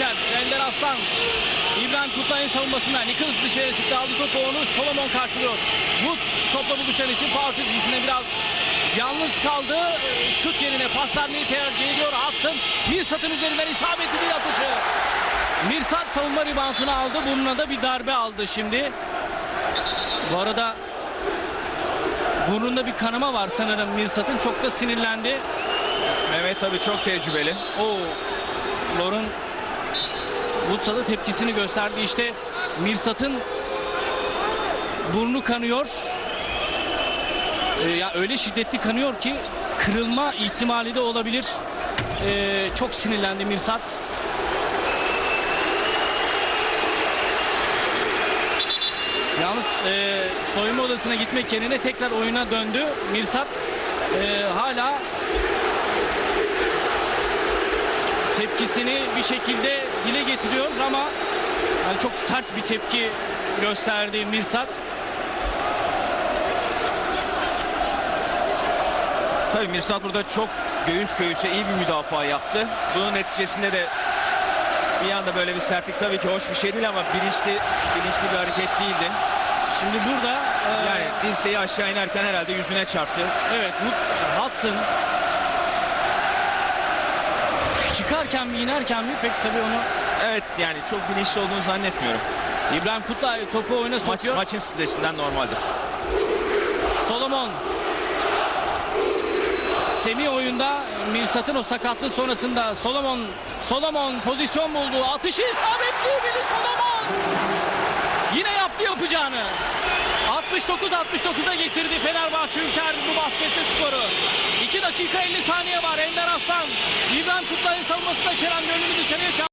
Ülker, Ender Aslan, İbrahim Kutlay'ın savunmasında Nichols dışarı çıktı aldı topu onu Solomon karşılıyor. Woods topla buluşan isim faul çizgisine biraz yalnız kaldı. Şut yerine pas vermeyi tercih ediyor. Hudson Mirsat'ın üzerinden isabetli bir atışı. Mirsat savunma ribantını aldı. Burnuna da bir darbe aldı şimdi. Bu arada burnunda bir kanama var sanırım Mirsat'ın. Çok da sinirlendi. Mehmet tabii çok tecrübeli. O Lor'un Woods'a da tepkisini gösterdi. İşte Mirsat'ın burnu kanıyor. Ee, ya öyle şiddetli kanıyor ki kırılma ihtimali de olabilir. Ee, çok sinirlendi Mirsat. Yalnız e, soyunma odasına gitmek yerine tekrar oyuna döndü. Mirsat e, hala tepkisini bir şekilde dile getiriyor ama yani çok sert bir tepki gösterdi Mirsat. Tabii Mirsat burada çok göğüs göğüse iyi bir müdafaa yaptı. Bunun neticesinde de bir anda böyle bir sertlik tabii ki hoş bir şey değil ama bilinçli bilinçli bir hareket değildi. Şimdi burada e, Yani dirseği aşağı inerken herhalde yüzüne çarptı. evet Hudson çıkarken mi inerken mi pek tabii onu Evet yani çok bilinçli olduğunu zannetmiyorum. İbrahim Kutlay topu oyuna Maç, sokuyor. maçın stresinden normaldir. Solomon Semih oyunda Mirsat'ın o sakatlığı sonrasında Solomon Solomon pozisyon buldu. Atışı isabetli Billy Solomon. Yine yaptı yapacağını. 69-69'a getirdi Fenerbahçe Ülker bu baskette skoru. 2 dakika 50 saniye var. Ender Aslan. İbrahim Kutlay'ın savunmasında Kerem Gönlüm'ü dışarıya çarptı.